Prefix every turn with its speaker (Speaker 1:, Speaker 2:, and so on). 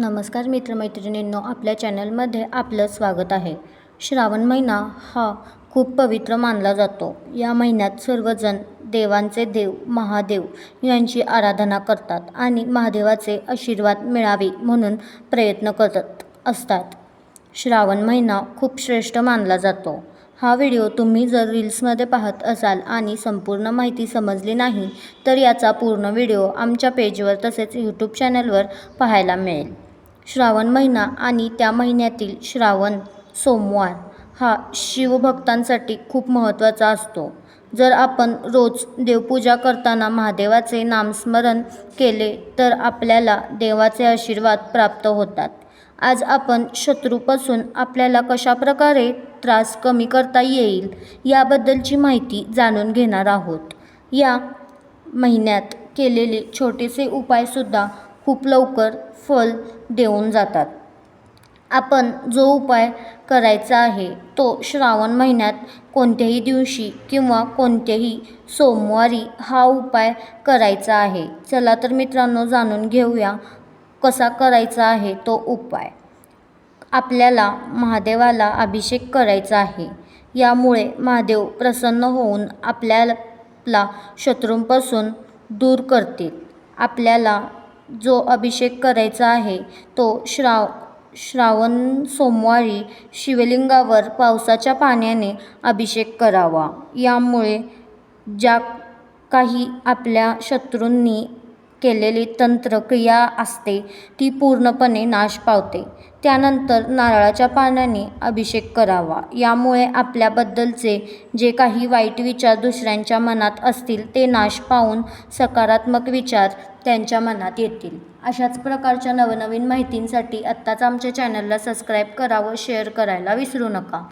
Speaker 1: नमस्कार मित्रमैत्रिणींनो आपल्या चॅनलमध्ये आपलं स्वागत आहे. श्रावण महिना हा खूप पवित्र मानला जातो. या महिन्यात सर्वजण देवांचे देव महादेव यांची आराधना करतात आणि महादेवाचे आशीर्वाद मिळावे म्हणून प्रयत्न करत असतात. श्रावण महिना खूप श्रेष्ठ मानला जातो. हा व्हिडिओ तुम्ही जर रील्समध्ये पाहत असाल आणि संपूर्ण माहिती समजली नाही तर याचा पूर्ण व्हिडिओ आमच्या पेजवर तसेच यूट्यूब चॅनलवर पाहायला मिळेल. श्रावण महिना आणि त्या महिन्यातील श्रावण सोमवार हा शिवभक्तांसाठी खूप महत्त्वाचा असतो. जर आपण रोज देवपूजा करताना महादेवाचे नामस्मरण केले तर आपल्याला देवाचे आशीर्वाद प्राप्त होतात. आज आपण शत्रूपासून आपल्याला कशाप्रकारे त्रास कमी करता येईल याबद्दलची माहिती जाणून घेणार आहोत. या महिन्यात केलेले छोटेसे उपायसुद्धा खूप लवकर फल देऊन जातात. आपण जो उपाय करायचा आहे तो श्रावण महिन्यात कोणत्याही दिवशी किंवा कोणत्याही सोमवारी हा उपाय करायचा आहे. चला तर मित्रांनो जाणून घेऊया कसा करायचा आहे तो उपाय. आपल्याला महादेवाला अभिषेक करायचा आहे. यामुळे महादेव प्रसन्न होऊन आपल्याला शत्रूंपासून दूर करतील. आपल्याला जो अभिषेक करायचा आहे तो श्राव श्रावण सोमवारी शिवलिंगावर पावसाच्या पाण्याने अभिषेक करावा. यामुळे ज्या काही आपल्या शत्रूंनी केलेली तंत्रक्रिया असते ती पूर्णपणे नाश पावते. त्यानंतर नारळाच्या पाण्याने अभिषेक करावा. यामुळे आपल्याबद्दलचे जे काही वाईट विचार दुसऱ्यांच्या मनात असतील ते नाश पावून सकारात्मक विचार त्यांच्या मनात येतील. अशाच प्रकारच्या नवनवीन माहितींसाठी आत्ताच आमच्या चॅनलला सबस्क्राईब करा व शेअर करायला विसरू नका.